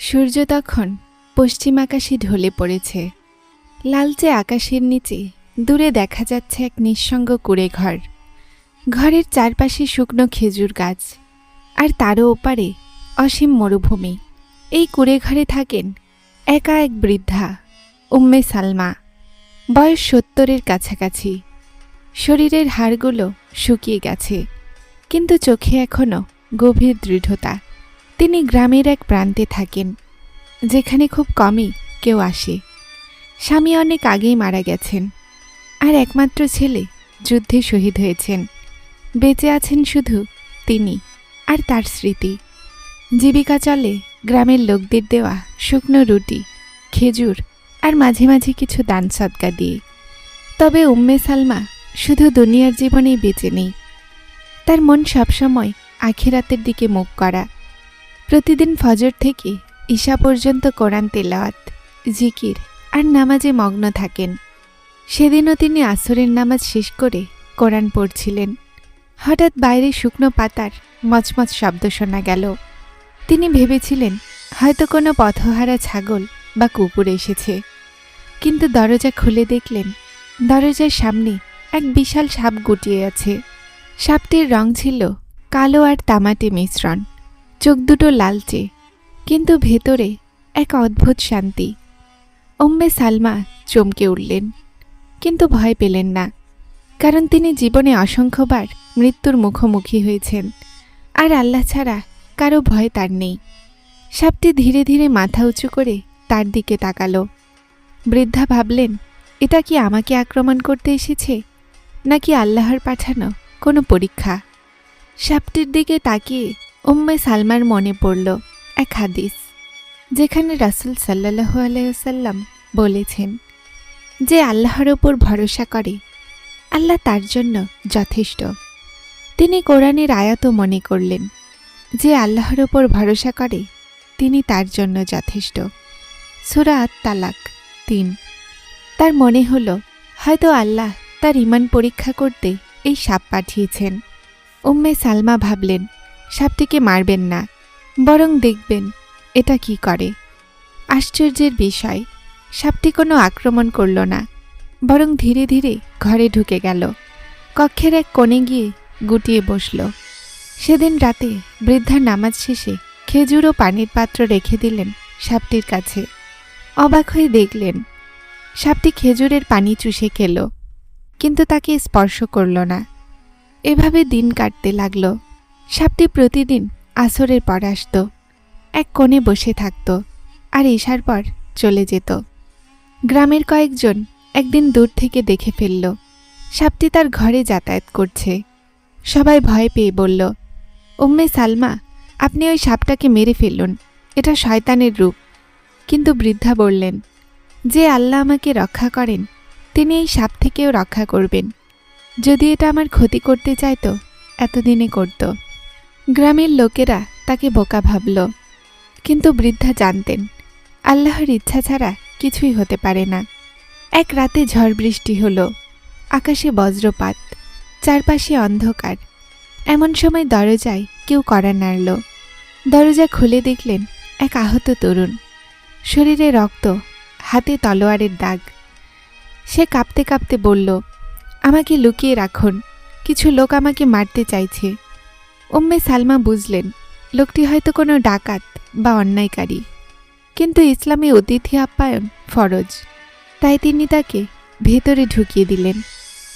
সূর্য তখন পশ্চিম আকাশে ঢলে পড়েছে। লালচে আকাশের নিচে দূরে দেখা যাচ্ছে এক নিঃসঙ্গ কুড়ে ঘর। ঘরের চারপাশে শুকনো খেজুর গাছ আর তারও ওপারে অসীম মরুভূমি। এই কুড়ে ঘরে থাকেন একা এক বৃদ্ধা, উম্মে সালমা। বয়স সত্তরের কাছাকাছি। শরীরের হাড়গুলো শুকিয়ে গেছে, কিন্তু চোখে এখনও গভীর দৃঢ়তা। তিনি গ্রামের এক প্রান্তে থাকেন, যেখানে খুব কমই কেউ আসে। স্বামী অনেক আগেই মারা গেছেন, আর একমাত্র ছেলে যুদ্ধে শহীদ হয়েছেন। বেঁচে আছেন শুধু তিনি আর তার স্মৃতি। জীবিকা চলে গ্রামের লোকদের দেওয়া শুকনো রুটি, খেজুর আর মাঝে মাঝে কিছু দান সদকা দিয়ে। তবে উম্মে সালমা শুধু দুনিয়ার জীবনেই বেঁচে নেই। তার মন সবসময় আখিরাতের দিকে মুখ করা প্রতিদিন ফজর থেকে ঈশা পর্যন্ত কোরআন তেলাওয়াত, জিকির আর নামাজে মগ্ন থাকেন। সেদিনও তিনি আসরের নামাজ শেষ করে কোরআন পড়ছিলেন। হঠাৎ বাইরে শুকনো পাতার মচমচ শব্দ শোনা গেল। তিনি ভেবেছিলেন, হয়তো কোনো পথহারা ছাগল বা কুকুর এসেছে। কিন্তু দরজা খুলে দেখলেন, দরজার সামনে এক বিশাল সাপ গুটিয়ে আছে। সাপটির রং ছিল কালো আর তামাটে মিশ্রণ। চোখ দুটো লালচে, কিন্তু ভেতরে এক অদ্ভুত শান্তি। ওম্মে সালমা চমকে উঠলেন, কিন্তু ভয় পেলেন না, কারণ তিনি জীবনে অসংখ্যবার মৃত্যুর মুখোমুখি হয়েছেন, আর আল্লাহ ছাড়া কারও ভয় তার নেই। সাপটি ধীরে ধীরে মাথা উঁচু করে তার দিকে তাকালো। বৃদ্ধা ভাবলেন, এটা কি আমাকে আক্রমণ করতে এসেছে, নাকি আল্লাহর পাঠানো কোনো পরীক্ষা? সাপটির দিকে তাকিয়ে উম্মে সালমার মনে পড়ল এক হাদিস, যেখানে রাসুল সাল্লাহ আলাইসাল্লাম বলেছেন, যে আল্লাহর ওপর ভরসা করে, আল্লাহ তার জন্য যথেষ্ট। তিনি কোরআনের আয়াতও মনে করলেন, যে আল্লাহর ওপর ভরসা করে, তিনি তার জন্য যথেষ্ট। সুরা তালাক তিন। তার মনে হলো, হয়তো আল্লাহ তার ইমান পরীক্ষা করতে এই সাপ পাঠিয়েছেন। উম্মে সালমা ভাবলেন সাপটিকে মারবেন না, বরং দেখবেন এটা কি করে। আশ্চর্যের বিষয়, সাপটি কোনো আক্রমণ করল না, বরং ধীরে ধীরে ঘরে ঢুকে গেল। কক্ষের এক কোণে গিয়ে গুটিয়ে বসল। সেদিন রাতে বৃদ্ধা নামাজ শেষে খেজুর ও পানির পাত্র রেখে দিলেন সাপটির কাছে। অবাক হয়ে দেখলেন, সাপটি খেজুরের পানি চুষে খেল, কিন্তু তাকে স্পর্শ করল না। এভাবে দিন কাটতে লাগল। সাপটি প্রতিদিন আসরের পর আসত, এক কোণে বসে থাকত আর এসার পর চলে যেত। গ্রামের কয়েকজন একদিন দূর থেকে দেখে ফেলল, সাপটি তার ঘরে যাতায়াত করছে। সবাই ভয় পেয়ে বলল, উম্মে সালমা, আপনি ওই সাপটাকে মেরে ফেলুন, এটা শয়তানের রূপ। কিন্তু বৃদ্ধা বললেন, যে আল্লাহ আমাকে রক্ষা করেন, তিনি এই সাপ থেকেও রক্ষা করবেন। যদি এটা আমার ক্ষতি করতে চাইতো, এতদিনে করত। গ্রামের লোকেরা তাকে বোকা ভাবল। কিন্তু বৃদ্ধা জানতেন, আল্লাহর ইচ্ছা ছাড়া কিছুই হতে পারে না। এক রাতে ঝড় বৃষ্টি হলো। আকাশে বজ্রপাত, চারপাশে অন্ধকার। এমন সময় দরজায় কেউ করা নাড়ল। দরজা খুলে দেখলেন এক আহত তরুণ। শরীরে রক্ত, হাতে তলোয়ারের দাগ। সে কাঁপতে কাঁপতে বলল, আমাকে লুকিয়ে রাখুন। কিছু লোক আমাকে মারতে চাইছে। উম্মে সালমা বুঝলেন, লোকটি হয়তো কোনো ডাকাত বা অন্যায়কারী। কিন্তু ইসলামে অতিথি আপ্যায়ন ফরজ। তাই তিনি তাকে ভেতরে ঢুকিয়ে দিলেন।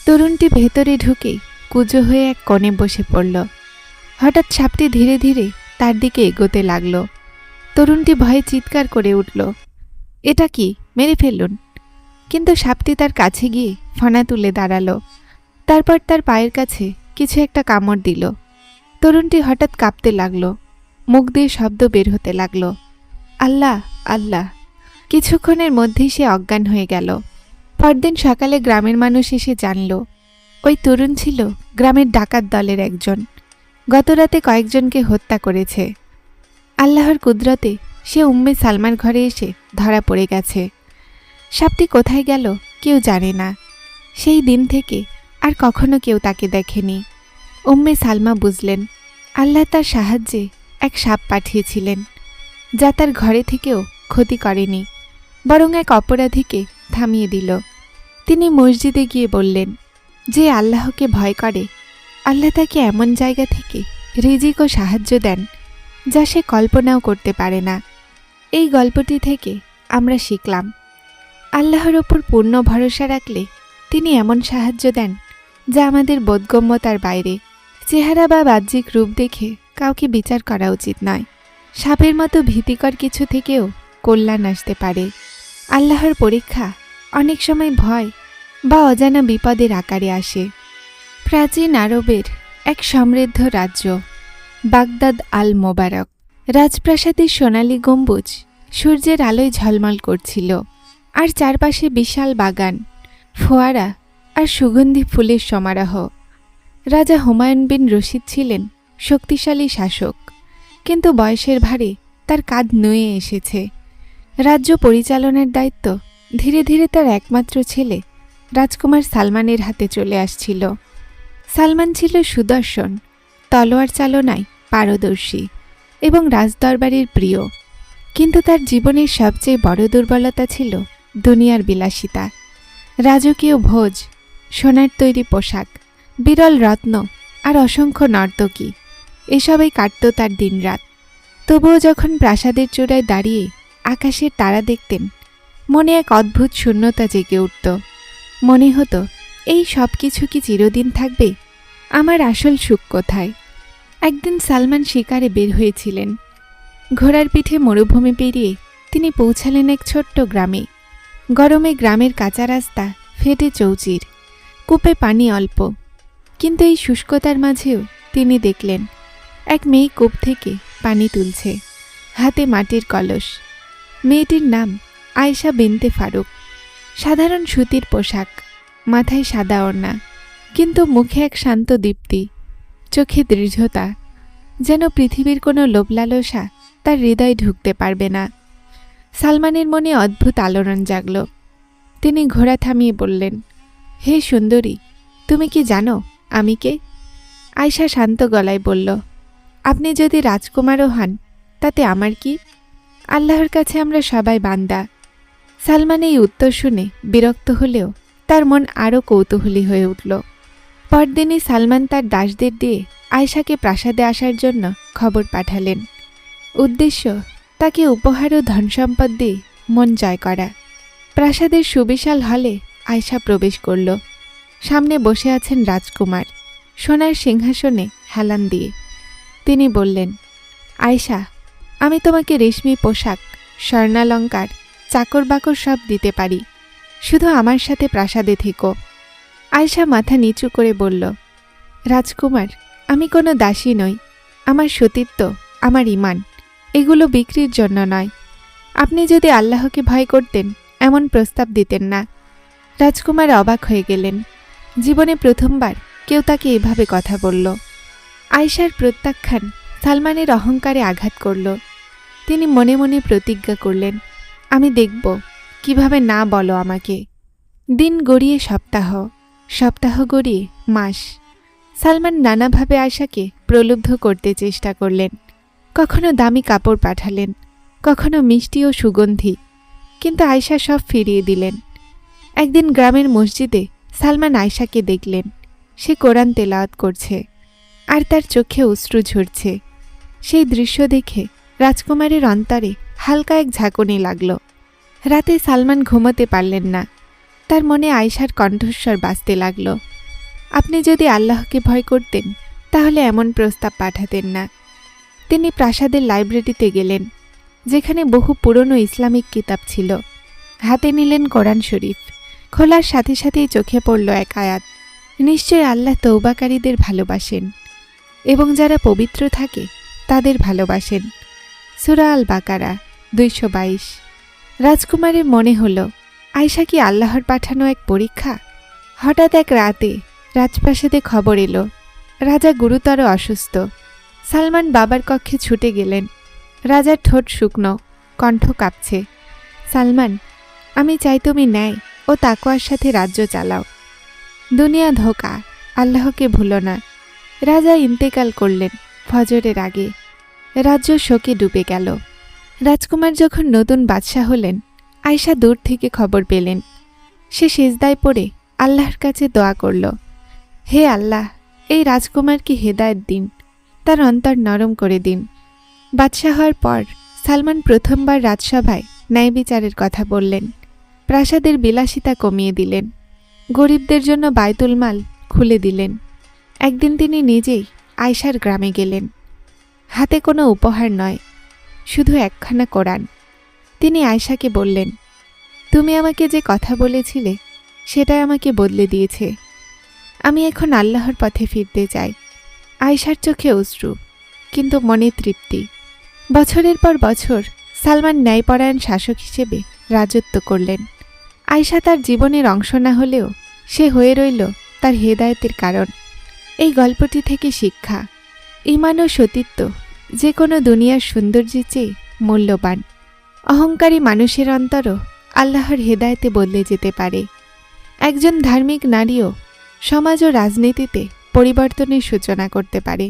তরুণটি ভেতরে ঢুকে কুজো হয়ে এক কোণে বসে পড়ল। হঠাৎ সাপটি ধীরে ধীরে তার দিকে এগোতে লাগল। তরুণটি ভয়ে চিৎকার করে উঠল, এটা কি? মেরে ফেলুন। কিন্তু সাপটি তার কাছে গিয়ে ফনা তুলে দাঁড়াল। তারপর তার পায়ের কাছে কিছু একটা কামড় দিল। তরুণটি হঠাৎ কাঁপতে লাগল। মুখ দিয়ে শব্দ বের হতে লাগল। আল্লাহ আল্লাহ। কিছুক্ষণের মধ্যেই সে অজ্ঞান হয়ে গেল। পরদিন সকালে গ্রামের মানুষ এসে জানল, ওই তরুণ ছিল গ্রামের ডাকাত দলের একজন। গতরাতে কয়েকজনকে হত্যা করেছে। আল্লাহর কুদরতে সে উম্মে সালমার ঘরে এসে ধরা পড়ে গেছে। সাপটি কোথায় গেল কেউ জানে না। সেই দিন থেকে আর কখনো কেউ তাকে দেখেনি। উম্মে সালমা বুঝলেন, আল্লাহ তার সাহায্যে এক সাপ পাঠিয়েছিলেন, যা তার ঘরে থেকেও ক্ষতি করেনি, বরং এক অপরাধীকে থামিয়ে দিল। তিনি মসজিদে গিয়ে বললেন, যে আল্লাহকে ভয় করে, আল্লাহ তাকে এমন জায়গা থেকে রিজিক ও সাহায্য দেন, যা সে কল্পনাও করতে পারে না। এই গল্পটি থেকে আমরা শিখলাম, আল্লাহর ওপর পূর্ণ ভরসা রাখলে তিনি এমন সাহায্য দেন, যা আমাদের বোধগম্যতার বাইরে চেহারা বা বাহ্যিক রূপ দেখে কাউকে বিচার করা উচিত নয়। সাপের মতো ভীতিকর কিছু থেকেও কল্যাণ আসতে পারে। আল্লাহর পরীক্ষা অনেক সময় ভয় বা অজানা বিপদের আকারে আসে। প্রাচীন আরবের এক সমৃদ্ধ রাজ্য বাগদাদ আল মোবারক। রাজপ্রাসাদের সোনালী গম্বুজ সূর্যের আলোয় ঝলমল করছিল আর চারপাশে বিশাল বাগান, ফোয়ারা আর সুগন্ধি ফুলের সমারোহ। রাজা হুমায়ুন বিন রশিদ ছিলেন শক্তিশালী শাসক, কিন্তু বয়সের ভারে তার কাঁধ নুয়ে এসেছে। রাজ্য পরিচালনার দায়িত্ব ধীরে ধীরে তার একমাত্র ছেলে রাজকুমার সালমানের হাতে চলে আসছিল। সালমান ছিল সুদর্শন, তলোয়ার চালনায় পারদর্শী এবং রাজদরবারের প্রিয়, কিন্তু তার জীবনের সবচেয়ে বড় দুর্বলতা ছিল দুনিয়ার বিলাসিতা। রাজকীয় ভোজ, সোনার তৈরি পোশাক বিরল রত্ন আর অসংখ্য নর্তকী। এসবই কাটত তার দিনরাত। তবুও যখন প্রাসাদের চূড়ায় দাঁড়িয়ে আকাশের তারা দেখতেন, মনে এক অদ্ভুত শূন্যতা জেগে উঠত। মনে হতো, এই সব কিছু কি চিরদিন থাকবে? আমার আসল সুখ কোথায়? একদিন সালমান শিকারে বের হয়েছিলেন। ঘোড়ার পিঠে মরুভূমি পেরিয়ে তিনি পৌঁছালেন এক ছোট্ট গ্রামে। গরমে গ্রামের কাঁচা রাস্তা ফেটে চৌচির। কূপে পানি অল্প। কিন্তু এই শুষ্কতার মাঝেও তিনি দেখলেন, এক মেয়ে কূপ থেকে পানি তুলছে, হাতে মাটির কলস। মেয়েটির নাম আয়েশা বিনতে ফারুক। সাধারণ সুতির পোশাক, মাথায় সাদা ওড়না, কিন্তু মুখে এক শান্ত দীপ্তি, চোখে দৃঢ়তা, যেন পৃথিবীর কোনো লোভলালসা তার হৃদয় ঢুকতে পারবে না। সালমানের মনে অদ্ভুত আলোড়ন জাগল। তিনি ঘোড়া থামিয়ে বললেন, হে সুন্দরী, তুমি কি জানো আমি কে আয়শা শান্ত গলায় বলল, আপনি যদি রাজকুমারও হন, তাতে আমার কি? আল্লাহর কাছে আমরা সবাই বান্দা। সালমান এই উত্তর শুনে বিরক্ত হলেও তার মন আরও কৌতূহলী হয়ে উঠল। পরদিনই সালমান তার দাসদের দিয়ে আয়শাকে প্রাসাদে আসার জন্য খবর পাঠালেন। উদ্দেশ্য, তাকে উপহার ও ধনসম্পদ দিয়ে মন জয় করা। প্রাসাদের সুবিশাল হলে আয়শা প্রবেশ করল। সামনে বসে আছেন রাজকুমার। সোনার সিংহাসনে হেলান দিয়ে। তিনি বললেন, আয়শা, আমি তোমাকে রেশমি পোশাক, স্বর্ণালঙ্কার চাকর বাকর সব দিতে পারি। শুধু আমার সাথে প্রাসাদে থেকো। আয়শা মাথা নিচু করে বলল, রাজকুমার, আমি কোনো দাসী নই। আমার সতীত্ব, আমার ইমান, এগুলো বিক্রির জন্য নয়। আপনি যদি আল্লাহকে ভয় করতেন, এমন প্রস্তাব দিতেন না। রাজকুমার অবাক হয়ে গেলেন। জীবনে প্রথমবার কেউ তাকে এভাবে কথা বলল। আয়শার প্রত্যাখ্যান সালমানের অহংকারে আঘাত করল। তিনি মনে মনে প্রতিজ্ঞা করলেন, আমি দেখব, কীভাবে না বলো আমাকে। দিন গড়িয়ে সপ্তাহ সপ্তাহ গড়িয়ে মাস। সালমান নানাভাবে আয়শাকে প্রলুব্ধ করতে চেষ্টা করলেন। কখনো দামি কাপড় পাঠালেন, কখনো মিষ্টি ও সুগন্ধি, কিন্তু আয়শা সব ফিরিয়ে দিলেন। একদিন গ্রামের মসজিদে সালমান আয়শাকে দেখলেন। সে কোরআন তেলাওয়াত করছে আর তার চোখে অশ্রু ঝরছে। সেই দৃশ্য দেখে রাজকুমারের অন্তরে হালকা এক ঝাঁকুনি লাগল। রাতে সালমান ঘুমোতে পারলেন না। তার মনে আয়শার কণ্ঠস্বর বাজতে লাগল। আপনি যদি আল্লাহকে ভয় করতেন, তাহলে এমন প্রস্তাব পাঠাতেন না। তিনি প্রাসাদের লাইব্রেরিতে গেলেন, যেখানে বহু পুরনো ইসলামিক কিতাব ছিল। হাতে নিলেন কোরআন শরীফ। খোলার সাথে সাথেই চোখে পড়ল এক আয়াত। নিশ্চয় আল্লাহ তৌবাকারীদের ভালোবাসেন এবং যারা পবিত্র থাকে, তাদের ভালোবাসেন। সুরা আল বাকারা দুইশো বাইশ। রাজকুমারের মনে হলো, আয়শা কি আল্লাহর পাঠানো এক পরীক্ষা? হঠাৎ এক রাতে রাজপ্রাসাদে খবর এলো, রাজা গুরুতর অসুস্থ। সালমান বাবার কক্ষে ছুটে গেলেন। রাজার ঠোঁট শুকনো, কণ্ঠ কাঁপছে। সালমান, আমি চাই তুমি ন্যায় ও তাকোয়ার সাথে রাজ্য চালাও। দুনিয়া ধোকা, আল্লাহকে ভুলো না। রাজা ইন্তেকাল করলেন ফজরের আগে। রাজ্য শোকে ডুবে গেল। রাজকুমার যখন নতুন বাদশাহ হলেন, আয়শা দূর থেকে খবর পেলেন। সে সেজদায় পড়ে আল্লাহর কাছে দোয়া করল, হে আল্লাহ, এই রাজকুমারকে হেদায়েত দিন, তার অন্তর নরম করে দিন। বাদশাহ হওয়ার পর সালমান প্রথমবার রাজসভায় ন্যায় বিচারের কথা বললেন। প্রাসাদের বিলাসিতা কমিয়ে দিলেন। গরিবদের জন্য বায়তুল মাল খুলে দিলেন। একদিন তিনি নিজেই আয়সার গ্রামে গেলেন। হাতে কোনো উপহার নয়, শুধু একখানা কোরআন। তিনি আয়সাকে বললেন, তুমি আমাকে যে কথা বলেছিলে, সেটাই আমাকে বদলে দিয়েছে। আমি এখন আল্লাহর পথে ফিরতে চাই। আয়সার চোখে অশ্রু, কিন্তু মনে তৃপ্তি। বছরের পর বছর সালমান ন্যায়পরায়ণ শাসক হিসেবে রাজত্ব করলেন। আয়সা তার জীবনের অংশ না হলেও সে হয়ে রইল তার হেদায়েতের কারণ। এই গল্পটি থেকে শিক্ষা ইমান ও সতীত্ব যে কোনো দুনিয়ার সৌন্দর্যের চেয়ে মূল্যবান। অহংকারী মানুষের অন্তরও আল্লাহর হেদায়েতে বদলে যেতে পারে। একজন ধার্মিক নারীও সমাজ ও রাজনীতিতে পরিবর্তনের সূচনা করতে পারে।